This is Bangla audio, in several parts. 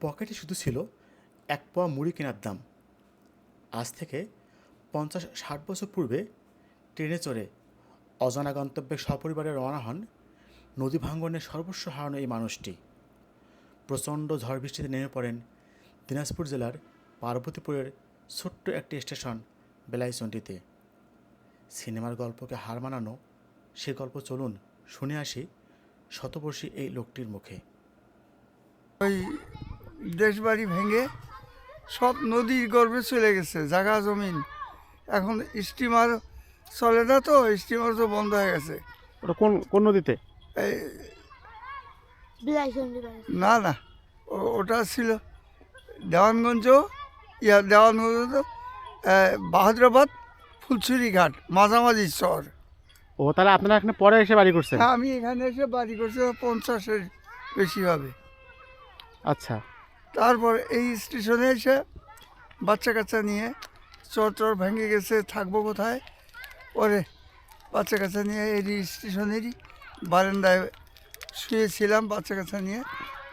পকেটে শুধু ছিল এক পোয়া মুড়ি কেনার দাম। আজ থেকে পঞ্চাশ ষাট বছর পূর্বে ট্রেনে চড়ে অজানা গন্তব্যে সপরিবারে রওনা হন নদী ভাঙ্গনে সর্বস্ব হারানো এই মানুষটি। প্রচণ্ড ঝড় বৃষ্টিতে নেমে পড়েন দিনাজপুর জেলার পার্বতীপুরের ছোট্ট একটি স্টেশন বেলাইচন্ডিতে সিনেমার গল্পকে হার মানানো, সে গল্প চলুন শুনে আসি শতবর্ষী এই লোকটির মুখে। ওই দেশবাড়ি ভেঙে সব নদীর গর্ভে চলে গেছে জায়গা জমিন। এখন স্টিমার চলে না তো স্টিমার তো বন্ধ হয়ে গেছে। ওটা কোন কোন নদীতে? এই না না ও- ওটা ছিল দেওয়ানগঞ্জ ইয়া দেওয়ানগঞ্জ বাহাদুরাবাদ ফুলছুরি ঘাট মাঝামাঝি শহর। ও তাহলে আপনারা এখানে পরে এসে বাড়ি করছেন? আমি এখানে এসে বাড়ি করছি পঞ্চাশের বেশি হবে। আচ্ছা। তারপর এই স্টেশনে এসে বাচ্চা কাচ্চা নিয়ে চর চর ভেঙে গেছে, থাকব কোথায়? পরে বাচ্চা কাচ্চা নিয়ে এই স্টেশনেরই বারান্দায় শুয়েছিলাম, বাচ্চা কাচ্চা নিয়ে।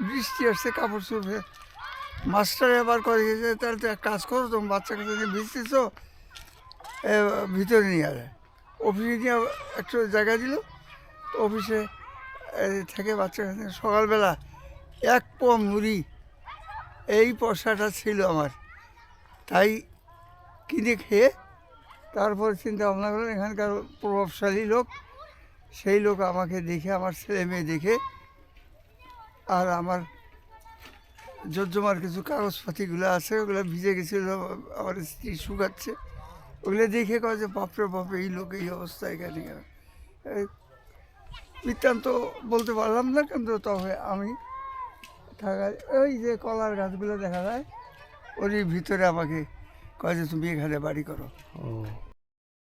বৃষ্টি আসছে, কাপড় চোপড়ে মাস্টার এবার করে গেছে তাহলে তো এক কাজ করো, তুমি বাচ্চা কাচ্চা নিয়ে ভিজতেছ? ভিতরে নিয়ে আসে অফিসে নিয়ে একটু জায়গা দিল। অফিসে থেকে বাচ্চা কাচ্চা সকালবেলা এক পোয়া মুড়ি এই পয়সাটা ছিল আমার তাই কিনে খেয়ে তারপর চিন্তা ভাবনা করলাম, এখানকার প্রভাবশালী লোক, সেই লোক আমাকে দেখে, আমার ছেলে মেয়ে দেখে, আর আমার জর্জমার কিছু কাগজপাতিগুলো আছে, ওগুলো ভিজে গেছিল, আমার স্ত্রী শুকাচ্ছে ওগুলো দেখে কয় যে, বাপরে বাপ, এই লোক, এই অবস্থা এখানে কেন?" এই বৃত্তান্ত বলতে পারলাম না, কিন্তু তবে আমি থাকা ওই যে কলার গাছগুলো দেখা যায়, ওরই ভিতরে আমাকে কয় যে, তুমি এখানে বাড়ি করো।